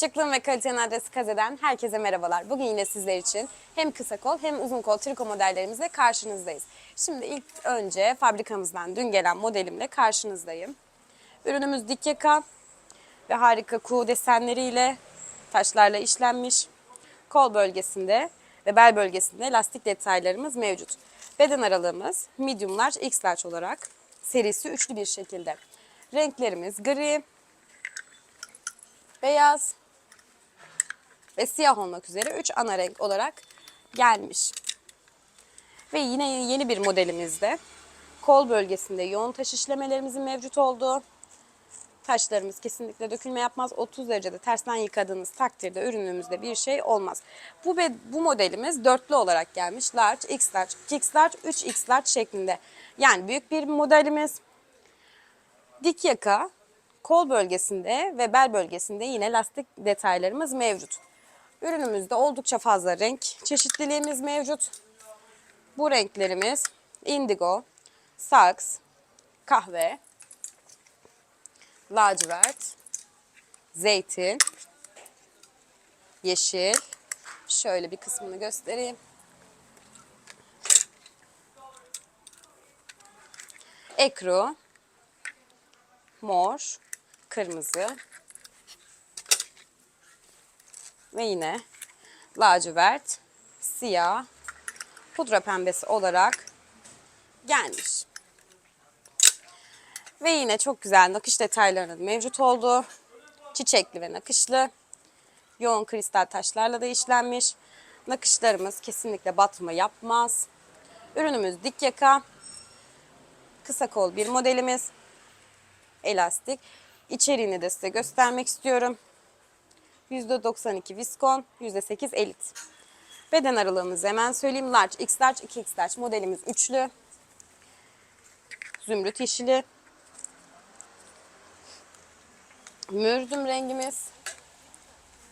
Şıklığın ve kalitenin adresi Kaze'den herkese merhabalar. Bugün yine sizler için hem kısa kol hem uzun kol triko modellerimizle karşınızdayız. Şimdi ilk önce fabrikamızdan dün gelen modelimle karşınızdayım. Ürünümüz dik yaka ve harika kuğu desenleriyle taşlarla işlenmiş. Kol bölgesinde ve bel bölgesinde lastik detaylarımız mevcut. Beden aralığımız medium large, x large olarak serisi üçlü bir şekilde. Renklerimiz gri, beyaz ve siyah olmak üzere 3 ana renk olarak gelmiş. Ve yine yeni bir modelimizde kol bölgesinde yoğun taş işlemelerimizin mevcut olduğu taşlarımız kesinlikle dökülme yapmaz. 30 derecede tersten yıkadığınız takdirde ürünümüzde bir şey olmaz. Bu ve bu modelimiz dörtlü olarak gelmiş. Large, X large, 2X large, 3X large şeklinde. Yani büyük bir modelimiz. Dik yaka, kol bölgesinde ve bel bölgesinde yine lastik detaylarımız mevcut. Ürünümüzde oldukça fazla renk çeşitliliğimiz mevcut. Bu renklerimiz indigo, saks, kahve, lacivert, zeytin, yeşil. Şöyle bir kısmını göstereyim. Ekru, mor, kırmızı ve yine lacivert, siyah, pudra pembesi olarak gelmiş. Ve yine çok güzel nakış detaylarının mevcut olduğu çiçekli ve nakışlı yoğun kristal taşlarla da işlenmiş. Nakışlarımız kesinlikle batma yapmaz. Ürünümüz dik yaka. Kısa kol bir modelimiz. Elastik. İçeriğini de size göstermek istiyorum. %92 viskon, %8 elit. Beden aralığımızı hemen söyleyeyim. Large, X large, 2X large modelimiz üçlü. Zümrüt yeşili. Mürdüm rengimiz.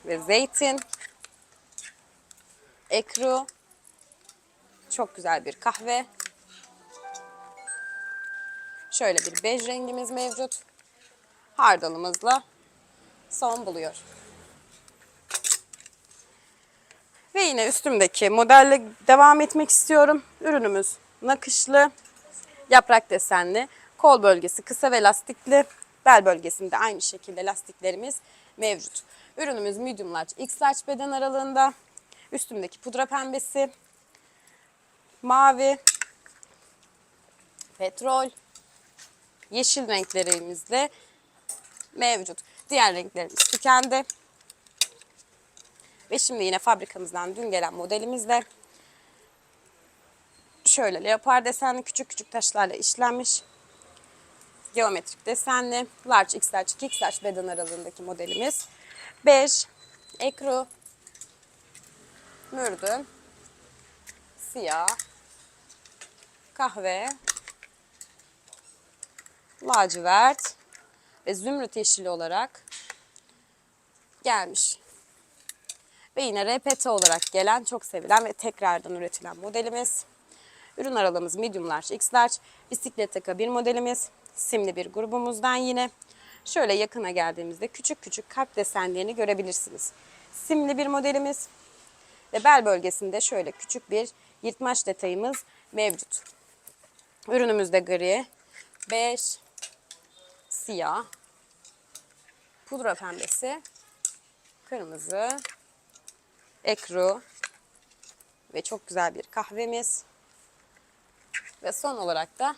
Ve zeytin. Ekru. Çok güzel bir kahve. Şöyle bir bej rengimiz mevcut. Hardalımızla son buluyor. Ve yine üstümdeki modelle devam etmek istiyorum. Ürünümüz nakışlı, yaprak desenli, kol bölgesi kısa ve lastikli, bel bölgesinde aynı şekilde lastiklerimiz mevcut. Ürünümüz medium large, x large beden aralığında. Üstümdeki pudra pembesi, mavi, petrol, yeşil renklerimizle mevcut. Diğer renklerimiz tükendi. Ve şimdi yine fabrikamızdan dün gelen modelimizle şöyle leopar desenli küçük küçük taşlarla işlenmiş geometrik desenli large x large 2 x large beden aralığındaki modelimiz. Bej, ekru, mürdüm, siyah, kahve, lacivert ve zümrüt yeşili olarak gelmiş. Ve yine RPT olarak gelen çok sevilen ve tekrardan üretilen modelimiz. Ürün aralığımız medium large, x large. Bisiklet taka bir modelimiz. Simli bir grubumuzdan yine. Şöyle yakına geldiğimizde küçük küçük kalp desenlerini görebilirsiniz. Simli bir modelimiz. Ve bel bölgesinde şöyle küçük bir yırtmaç detayımız mevcut. Ürünümüzde gri, bej, siyah, pudra pembesi, kırmızı, ekru ve çok güzel bir kahvemiz. Ve son olarak da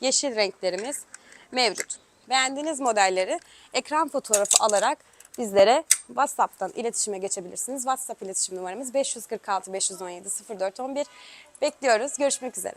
yeşil renklerimiz mevcut. Beğendiğiniz modelleri ekran fotoğrafı alarak bizlere WhatsApp'tan iletişime geçebilirsiniz. WhatsApp iletişim numaramız 546 517 0411. Bekliyoruz. Görüşmek üzere.